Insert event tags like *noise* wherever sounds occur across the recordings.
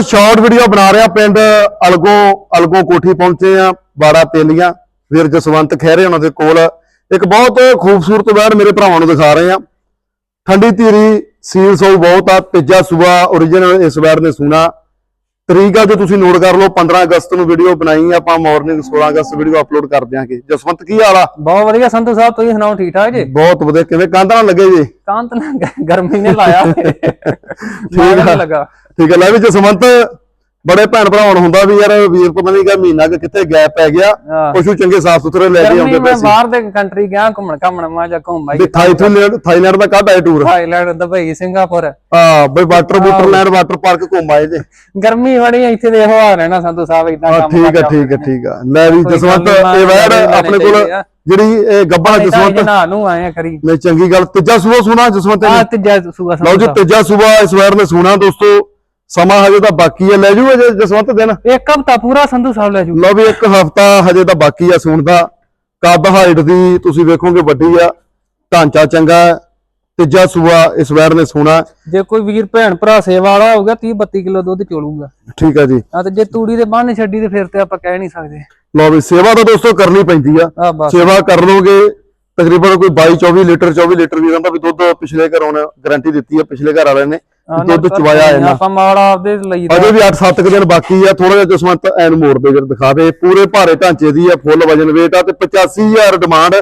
Short video ਬਣਾ ਰਿਹਾ ਪਿੰਡ ਅਲਗੋ ਅਲਗੋ ਕੋਠੀ ਪਹੁੰਚੇ ਆ ਬਾੜਾ ਤੇਲੀਆਂ ਫਿਰ ਜਸਵੰਤ ਖਹਿਰੇ ਉਹਨਾਂ ਦੇ ਕੋਲ। ਇੱਕ ਬਹੁਤ ਖੂਬਸੂਰਤ ਵੈੜ ਮੇਰੇ ਭਰਾਵਾਂ ਨੂੰ ਦਿਖਾ ਰਹੇ ਆ ਠੰਡੀ ਧੀਰੀ, ਸੀਲ ਸੋ ਬਹੁਤ ਆ, ਤੇਜਾ ਸੂਆ origignal ਇਸ ਵੈੜ ਨੇ ਸੁਣਾ। ਤਰੀਕ ਆ ਜੋ ਤੁਸੀਂ ਨੋਟ ਕਰ ਲਓ 15 ਅਗਸਤ ਨੂੰ ਵੀਡੀਓ ਬਣਾਈ ਆ ਆਪਾਂ ਮਾਰਨਿੰਗ 16 ਅਗਸਤ ਵੀਡੀਓ ਅਪਲੋਡ ਕਰ ਦਿਆਂਗੇ। ਜਸਵੰਤ ਕੀ ਹਾਲ ਆ? ਬਹੁਤ ਵਧੀਆ ਸੰਧੂ ਸਾਹਿਬ ਤੁਸੀਂ ਸੁਣਾਓ ਠੀਕ ਠਾਕ ਜੀ? ਬਹੁਤ ਵਧੀਆ ਕਿਵੇਂ ਕਾਂਧਾ ਨਾਲ ਲੱਗੇ ਜੀ? ਕਾਂਤ ਨਾ ਗ- ਗਰਮੀ ਨੇ ਲਾਇਆ। *laughs* ਠੀਕ ਆ। ਲੱਗਾ। ਠੀਕ ਹੈ ਲੈ ਵੀ ਜਸਵੰਤ। ਬੜੇ ਭੈਣ ਭਰਾਵਾਂ ਨੂੰ ਹੁੰਦਾ ਵੀ ਯਾਰ ਵੀਰ ਪਤਾ ਨਹੀਂ ਕਿ ਮਹੀਨਾ ਕਿ ਕਿੱਥੇ ਗੈਪ ਪੈ ਗਿਆ ਹਾਂ। ਪਸ਼ੂ ਚੰਗੇ ਸਾਫ਼ ਸੁਥਰੇ ਲੈ ਕੇ ਆਉਂਦੇ ਮੈਂ ਪਏ ਸੀ। ਬਾਹਰ ਦੇ ਕੰਟਰੀ ਗਿਆ ਘੁੰਮਣ ਘਾਮਣ ਮਾ ਜਾ ਘੁੰਮ ਆਈ ਥਾਈਲੈਂਡ ਥਾਈਲੈਂਡ ਦਾ ਕੱਢ ਟੂਰ ਥਾਈਲੈਂਡ ਦੁਬਈ ਸਿੰਗਾਪੁਰ। ਹਾਂ ਬਈ ਵਾਟਰ ਬੂਟਰਲੈਂਡ ਵਾਟਰ ਪਾਰਕ ਘੁੰਮ ਆਏ ਜੇ। ਗਰਮੀ ਬੜੀ ਇੱਥੇ ਦੇਖੋ ਆ ਰਹਿਣਾ ਸੰਧੂ ਸਾਹਿਬ ਇਦਾਂ ਹਾਂ ਕੰਮ ਠੀਕ ਹੈ ਠੀਕ ਹੈ ਠੀਕ ਹੈ ਲੈ ਵੀ ਜਸਵੰਤ ਨੀ, ਇਹ ਲੈਣੇ ਆਪਣੇ ਕੋਲ। ਜਿਹੜੀ ਇਹ ਗੱਬਾ ਜਸਵੰਤ ਜਨਾ ਨੂੰ ਆਏ ਕਰੀ ਨੇ ਚੰਗੀ ਗੱਲ ਤੀਜਾ ਸੂਆ ਸੁਣਾ ਜਸਵੰਤ ਨੇ ਤੇ ਜੈ ਸੂਆ ਲਓ ਜੀ ਤੀਜਾ ਸੂਆ ਇਸ ਵੈੜ ਨੇ ਸੁਣਾ ਦੋਸਤੋ। ਸਮਾਂ ਹਜੇ ਤਾਂ ਬਾਕੀ ਹੈ ਲੈ ਜੂਗਾ ਜੇ ਜਸਵੰਤ ਦਿਨ। ਇੱਕ ਹਫਤਾ ਪੂਰਾ ਸੰਧੂ ਸਾਹਿਬ ਲੈ ਜੂ ਲਓ ਵੀ ਇੱਕ ਹਫਤਾ ਹਜੇ ਤਾਂ ਬਾਕੀ ਆ ਸੂਣ ਦਾ ਕੱਦ ਹਾਈਟ ਦੀ ਤੁਸੀਂ ਵੇਖੋਗੇ ਵੱਡੀ ਆ ਢਾਂਚਾ ਚੰਗਾ। ਤੀਜਾ ਸੂਆ ਇਸ ਵੈੜ ਨੇ ਸੋਣਾ। ਜੇ ਕੋਈ ਵੀਰ ਭੈਣ ਭਰਾ ਸੇਵਾ ਵਾਲਾ ਹੋਊਗਾ 30 32 ਕਿਲੋ ਦੁੱਧ ਚੋਲੂਗਾ। ਠੀਕ ਹੈ ਜੀ। ਆ ਤੇ ਜੇ ਤੂੜੀ ਦੇ ਬੰਨ ਛੱਡੀ ਤੇ ਫਿਰ ਤੇ ਆਪਾਂ ਕਹਿ ਨਹੀਂ ਸਕਦੇ। ਲਓ ਵੀ ਸੇਵਾ ਤਾਂ ਦੋਸਤੋ ਕਰਨੀ ਪੈਂਦੀ ਆ। ਆ ਸੇਵਾ ਕਰ ਲੋਗੇ ਤਕਰੀਬਨ ਕੋਈ 22 24 ਲੀਟਰ 24 ਲੀਟਰ ਵੀ ਰਹਿੰਦਾ ਵੀ ਦੁੱਧ ਪਿਛਲੇ ਘਰ ਉਹਨੇ ਗਾਰੰਟੀ ਦਿੱਤੀ ਆ ਪਿਛਲੇ ਘਰ ਵਾਲਿਆਂ ਨੇ। ਦੁੱਧ ਚਵਾਇਆ ਇਹਨਾਂ। ਆਪਾਂ ਮਾੜਾ ਆਪਦੇ ਲਈ ਦਾ। ਅਜੇ ਵੀ 8-7 ਕੁ ਦਿਨ ਬਾਕੀ ਆ ਥੋੜਾ ਜਿਹਾ ਜਸਵੰਤ ਐਨ ਮੋੜ ਦੇ ਜਰ ਦਿਖਾਵੇ। ਪੂਰੇ ਭਾਰੇ ਢਾਂਚੇ ਦੀ ਆ ਫੁੱਲ ਵਜਨ weight ਆ ਤੇ 85000 ਡਿਮਾਂਡ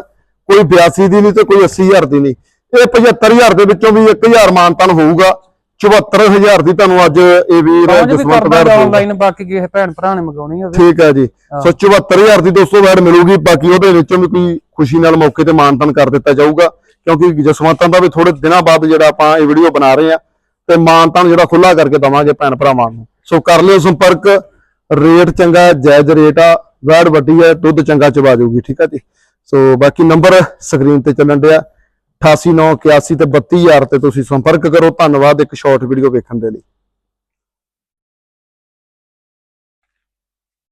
ਕੋਈ 82 ਦੀ ਨਹੀਂ ਤੇ ਕੋਈ 80000 ਦੀ ਨਹੀਂ। ਇਹ 75000 ਦੇ ਵਿੱਚੋਂ ਵੀ 1000 ਮਾਨਤਨ ਹੋਊਗਾ। 74000 ਦੀ ਤੁਹਾਨੂੰ ਅੱਜ ਇਹ ਵੀਰ ਜਸਵੰਤ। ਆਨਲਾਈਨ ਬਾਕੀ ਕਿਸੇ ਭੈਣ ਭਰਾ ਨੇ ਮੰਗਾਉਣੀ ਹੋਵੇ। ਠੀਕ ਹੈ ਜੀ। ਸੋ 74000 ਦੀ ਦੋਸਤੋ ਵੈੜ ਮਿਲੂਗੀ। ਬਾਕੀ ਉਹਦੇ ਵਿੱਚੋਂ ਵੀ ਕੋਈ ਖੁਸ਼ੀ ਨਾਲ ਮੌਕੇ ਤੇ ਮਾਨਤਨ ਕਰ ਦਿੱਤਾ ਜਾਊਗਾ। ਕਿਉਂਕਿ ਜਸਵੰਤਾਂ ਦਾ ਵੀ ਥੋੜੇ ਦਿਨਾਂ ਬਾਅਦ ਜਿਹੜਾ ਆਪਾਂ ਇਹ ਵੀਡੀਓ ਬਣਾ ਰਹੇ ਆ ਤੇ ਮਾਨਤਨ ਜਿਹੜਾ ਖੁੱਲਾ ਕਰਕੇ ਦਵਾਂਗੇ ਭੈਣ ਭਰਾਵਾਂ ਨੂੰ। ਸੋ ਕਰ ਲਿਓ ਸੰਪਰਕ, ਰੇਟ ਚੰਗਾ ਜਾਇਜ਼ ਰੇਟ ਆ, ਵੈੜ ਵੱਡੀ ਹੈ, ਦੁੱਧ ਚੰਗਾ ਚਵਾ ਜਾਊਗੀ, ਠੀਕ ਹੈ ਜੀ? ਸੋ ਬਾਕੀ ਨੰਬਰ ਸਕਰੀਨ ਤੇ ਚੱਲਣ ਡਿਆ 8891 ਤੇ 32000 ਤੇ ਤੁਸੀਂ ਸੰਪਰਕ ਕਰੋ, ਧੰਨਵਾਦ ਇੱਕ ਸ਼ਾਰਟ ਵੀਡੀਓ ਵੇਖਣ ਦੇ ਲਈ।